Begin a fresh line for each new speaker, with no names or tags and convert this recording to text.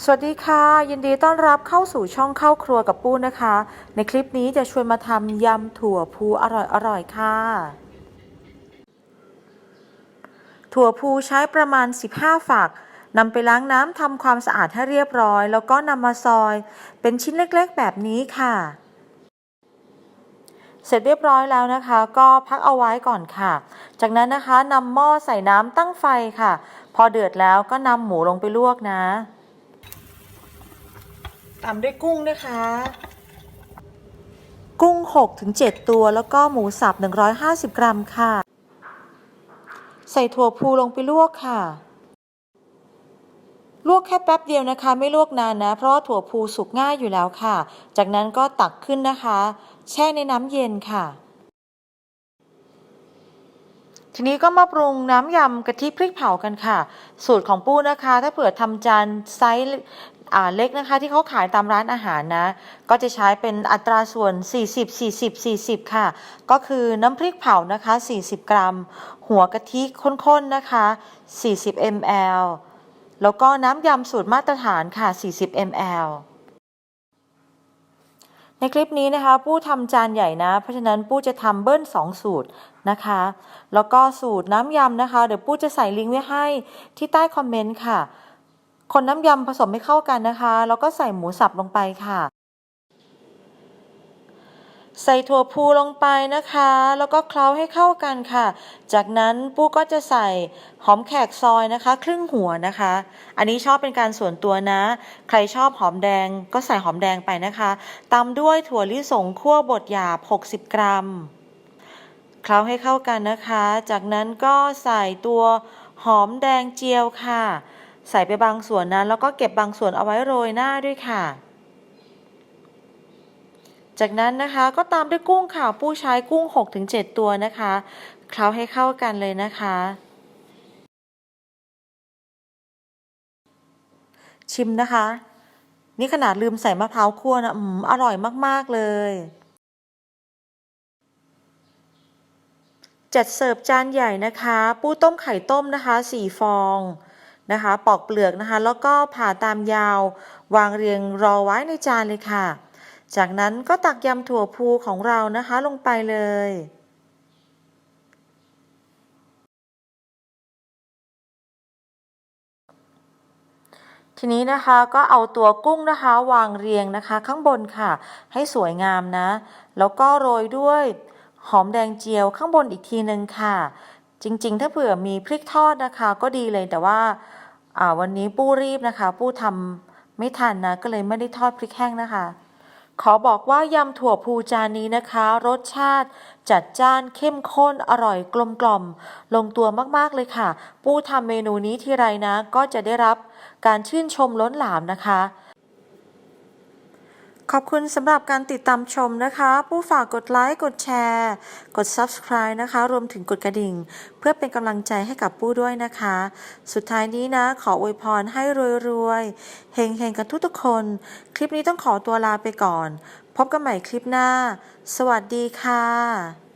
สวัสดีค่ะ ยินดีต้อนรับเข้าสู่ช่องเข้าครัวกับปูนะคะ ในคลิปนี้จะชวนมาทำยำถั่วพูอร่อยๆค่ะ ถั่วพูใช้ประมาณ 15 ฝักนำไปล้างน้ำทำความสะอาดให้เรียบร้อย แล้วก็นำมาซอย เป็นชิ้นเล็กๆ แบบนี้ค่ะ เสร็จเรียบร้อยแล้วนะคะ ก็พักเอาไว้ก่อนค่ะ จากนั้นนะคะนำหม้อใส่น้ำตั้งไฟค่ะ พอเดือดแล้วก็นำหมูลงไปลวกนะ ตามด้วยกุ้งนะคะ กุ้ง 6-7 ตัวแล้วก็หมูสับ 150 กรัมค่ะ ใส่ถั่วพูลงไปลวกค่ะ ลวกแค่แป๊บเดียวนะคะ ไม่ลวกนานนะ เพราะถั่วพูสุกง่ายอยู่แล้วค่ะ จากนั้นก็ตักขึ้นนะคะ แช่ในน้ำเย็นค่ะ ทีนี้ก็มาปรุงน้ำยำกะทิพริกเผากันค่ะ สูตรของปู้นะคะ ถ้าเผื่อทำจานไซส์เล็กนะคะ ที่เขาขายตามร้านอาหารนะ ก็จะใช้เป็นอัตราส่วน 40 40 40 ค่ะ ก็คือน้ำพริกเผานะคะ 40 กรัม หัวกะทิข้นๆนะคะ 40 ml แล้วก็น้ำยำสูตรมาตรฐานค่ะ 40 ml ในคลิปนี้นะคะปู้ทำจานใหญ่นะ เพราะฉะนั้นปู้จะทำเบิ้ล2 สูตรนะคะ แล้วก็สูตรน้ำยำนะคะ เดี๋ยวปู้จะใส่ลิงก์ไว้ให้ที่ใต้คอมเมนต์ค่ะ คนน้ำยำผสมให้เข้ากันนะคะ แล้วก็ใส่หมูสับลงไปค่ะ ใส่ถั่วพูลงไปนะคะ แล้วก็เคล้าให้เข้ากันค่ะ จากนั้นปู้ก็จะใส่หอมแขกซอยนะคะ ครึ่งหัวนะคะ อันนี้ชอบเป็นการส่วนตัวนะ ใครชอบหอมแดงก็ใส่หอมแดงไปนะคะตามด้วยถั่วลิสงคั่วบดหยาบ 60 กรัม เคล้าให้เข้ากันนะคะ จากนั้นก็ใส่ตัวหอมแดงเจียวค่ะ ใส่ไปบางส่วนนะแล้วก็เก็บบางส่วนเอาไว้โรยหน้าด้วยค่ะ จากนั้นนะคะก็ตามด้วยกุ้งค่ะปู้ใช้กุ้ง 6-7 ตัวนะคะเคล้าให้เข้ากันเลยนะคะ ชิมนะคะ นี่ขนาดลืมใส่มะพร้าวคั่วนะอืมอร่อยมาก ๆ เลยจัดเสิร์ฟจานใหญ่นะคะ ปูต้มไข่ต้มนะคะสี่ฟองนะคะ ปอกเปลือกนะคะ แล้วก็ผ่าตามยาว วางเรียงรอไว้ในจานเลยค่ะ จากนั้นก็ตักยำถั่วพูของเรานะคะลงไปเลย ทีนี้นะคะก็เอาตัวกุ้งนะคะวางเรียงนะคะ ข้างบนค่ะ ให้สวยงามนะ แล้วก็โรยด้วยหอมแดงเจียวข้างบนอีกทีหนึ่งค่ะ จริงๆ ถ้าเผื่อมีพริกทอดนะคะ ก็ดีเลยแต่ว่าอ่าวันนี้ปู้รีบนะคะ ปู้ทำไม่ทันนะก็เลยไม่ได้ทอดพริกแห้งนะคะ ขอบอกว่ายำถั่วพูจานนี้นะคะ รสชาติจัดจ้านเข้มข้นอร่อยกลมกล่อม ลงตัวมากๆเลยค่ะ ปู้ทำเมนูนี้ทีไรนะ ก็จะได้รับการชื่นชมล้นหลามนะคะ ขอบคุณสำหรับการติดตามชมนะคะ ผู้ฝากกดไลค์ กดแชร์ กด Subscribe นะคะ รวมถึงกดกระดิ่ง เพื่อเป็นกำลังใจให้กับปู้ด้วยนะคะ สุดท้ายนี้นะ ขออวยพรให้รวยๆเฮงๆ กันทุกๆคน คลิปนี้ต้องขอตัวลาไปก่อน พบกันใหม่คลิปหน้า สวัสดีค่ะ